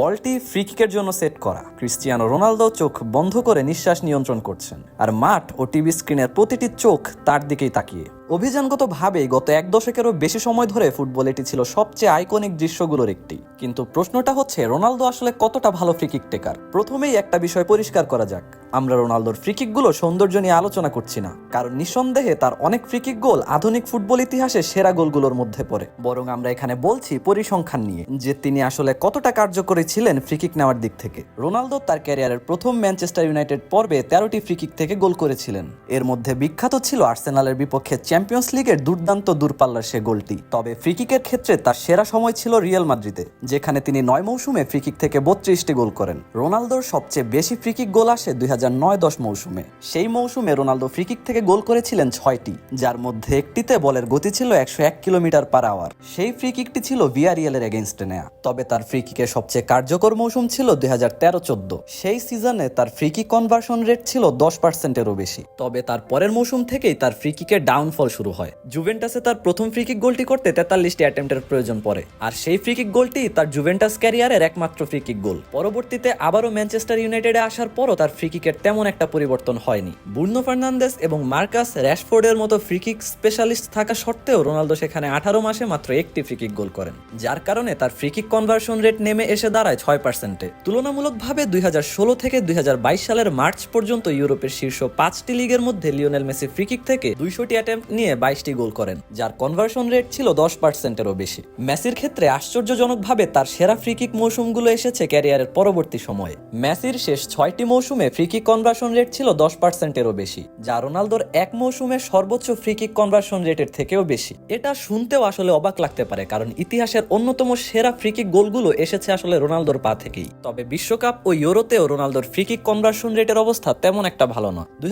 বলটি ফ্রি কিকের জন্য সেট করা। ক্রিস্টিয়ানো রোনালদো চোখ বন্ধ করে নিঃশ্বাস নিয়ন্ত্রণ করছেন। আর মাঠ ও টিভি স্ক্রিনের প্রতিটি চোখ তার দিকেই তাকিয়ে। অভিযানগতভাবেই গত এক দশকেরও বেশি সময় ধরে ফুটবল এটি ছিল সবচেয়ে আইকনিক দৃশ্যগুলোর একটি। কিন্তু প্রশ্নটা হচ্ছে, রোনালদো আসলে কতটা ভালো ফ্রিকিক টেকার প্রথমেই একটা বিষয় পরিষ্কার করা যাক। আমরা রোনালদোর ফ্রিকিকগুলো সৌন্দর্য নিয়ে আলোচনা করছি না, কারণ নিঃসন্দেহে তার অনেক ফ্রিকিক গোল আধুনিক ফুটবল ইতিহাসে সেরা গোলগুলোর মধ্যে পড়ে। বরং আমরা এখানে বলছি পরিসংখ্যান নিয়ে, যে তিনি আসলে কতটা কার্যকরী ছিলেন ফ্রিকিক নেওয়ার দিক থেকে। রোনালদো তার ক্যারিয়ারের প্রথম ম্যানচেস্টার ইউনাইটেড পর্বে তেরোটি ফ্রিকিক থেকে গোল করেছিলেন। এর মধ্যে বিখ্যাত ছিল আর্সেনালের বিপক্ষে চ্যাম্পিয়ন্স লিগের দুর্দান্ত দূরপাল্লার সে গোলটি। তবে ফ্রিকিকের ক্ষেত্রে তার সেরা সময় ছিল রিয়াল মাদ্রিদে যেখানে তিনি নয় মৌসুমে ফ্রিকিক থেকে বত্রিশটি গোল করেন। রোনালদোর সবচেয়ে বেশি ফ্রিকিক গোল আসে দুই হাজার নয় দশ মৌসুমে। সেই মৌসুমে রোনালদো ফ্রিকিক থেকে গোল করেছিলেন ছয়টি, যার মধ্যে একটিতে বলের গতি ছিল একশো এক কিলোমিটার পার আওয়ার সেই ফ্রিকিকটি ছিল ভিয়ারিয়ালের এগেনস্টে নেয়া। তবে তার ফ্রিকিকের সবচেয়ে কার্যকর মৌসুম ছিল দুই হাজার তেরো চোদ্দ। সেই সিজনে তার ফ্রিকিক কনভার্সন রেট ছিল দশ পার্সেন্টেরও বেশি। তবে তার পরের মৌসুম থেকেই তার ফ্রিকিকের ডাউনফল শুরু হয়। জুভেন্টাসে তার প্রথম ফ্রিকিক গোলটি করতে তেতাল্লিশটি অ্যাটেম্পটের প্রয়োজন পড়ে। আর সেই ফ্রিকিক গোলটি তার জুভেন্টাস ক্যারিয়ারের একমাত্র ফ্রিকিক গোল পরবর্তীতে আবারও ম্যানচেস্টার ইউনাইটেডে আসার পরও তার ফ্রিকিকের তেমন একটা পরিবর্তন হয়নি। বুর্নো ফার্নান্দেস এবং মার্কাস র্যাশফোর্ডের মতো ফ্রিকিক স্পেশালিস্ট থাকা সত্ত্বেও রোনালদো সেখানে আঠারো মাসে মাত্র একটি ফ্রিকিক গোল করেন, যার কারণে তার ফ্রিকিক কনভার্সন রেট নেমে এসে দাঁড়ায় ছয় পার্সেন্টে তুলনামূলকভাবে দুই হাজার ষোলো থেকে দুই হাজার বাইশ সালের মার্চ পর্যন্ত ইউরোপের শীর্ষ পাঁচটি লিগের মধ্যে লিওনেল মেসি ফ্রিকিক থেকে দুইশোটি অ্যাটেম্প নিয়ে বাইশটি গোল করেন, যার কনভার্সন রেট ছিল দশ পার্সেন্টেরও বেশি। মেসির ক্ষেত্রে আশ্চর্যজনকভাবে তার সেরা ফ্রিকিক মৌসুমগুলো এসেছে ক্যারিয়ারের পরবর্তী সময়ে। মেসির শেষ ছয়টি মৌসুমে ফ্রিকিক কনভার্সন রেট ছিল দশ পার্সেন্টেরও বেশি, যা রোনালদোর এক মৌসুমে সর্বোচ্চ ফ্রিকিক কনভার্সন রেটের থেকেও বেশি। এটা শুনতেও আসলে অবাক লাগতে পারে, কারণ ইতিহাসের অন্যতম সেরা ফ্রিকিক গোলগুলো এসেছে আসলে রোনালদোর পা থেকেই। তবে বিশ্বকাপ ও ইউরোতেও রোনালদোর ফ্রিকিক কনভার্সন রেটের অবস্থা তেমন একটা ভালো না দুই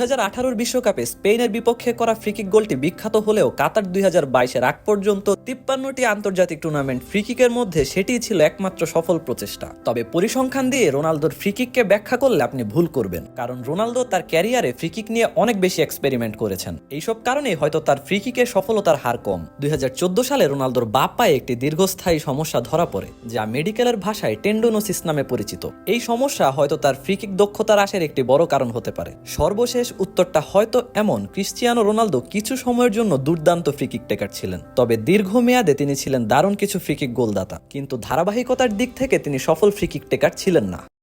বিশ্বকাপে স্পেনের বিপক্ষে করা ফ্রিকিক গোলটি বিখ্যাত হলেও কাতার দুই হাজার বাইশের আগ পর্যন্ত তিপ্পান্নটি আন্তর্জাতিক টুর্নামেন্ট ফ্রিকিকের মধ্যে সেটিই ছিল একমাত্র সফল প্রচেষ্টা। তবে পরিসংখ্যান দিয়ে রোনালদোর ফ্রিকিককে ব্যাখ্যা করলে আপনি ভুল করবেন, কারণ রোনালদো তার ক্যারিয়ারে ফ্রিকিক নিয়ে অনেক বেশি এক্সপেরিমেন্ট করেছেন। এইসব কারণে হয়তো তার ফ্রিকিকের সফলতার হার কম। দুই হাজার চোদ্দ সালে রোনালদোর বাপ পায়ে একটি দীর্ঘস্থায়ী সমস্যা ধরা পড়ে, যা মেডিকেলের ভাষায় টেন্ডোনোসিস নামে পরিচিত। এই সমস্যা হয়তো তার ফ্রিকিক দক্ষতার হ্রাসের একটি বড় কারণ হতে পারে। সর্বশেষ উত্তরটা হয়তো এমন ক্রিস্টিয়ানো রোনালদো কিছু সময়ের জন্য দুর্দান্ত ফ্রিকিক টেকার ছিলেন। তবে দীর্ঘমেয়াদে তিনি ছিলেন দারুণ কিছু ফ্রিকিক গোলদাতা। কিন্তু ধারাবাহিকতার দিক থেকে তিনি সফল ফ্রিকিক টেকার ছিলেন না।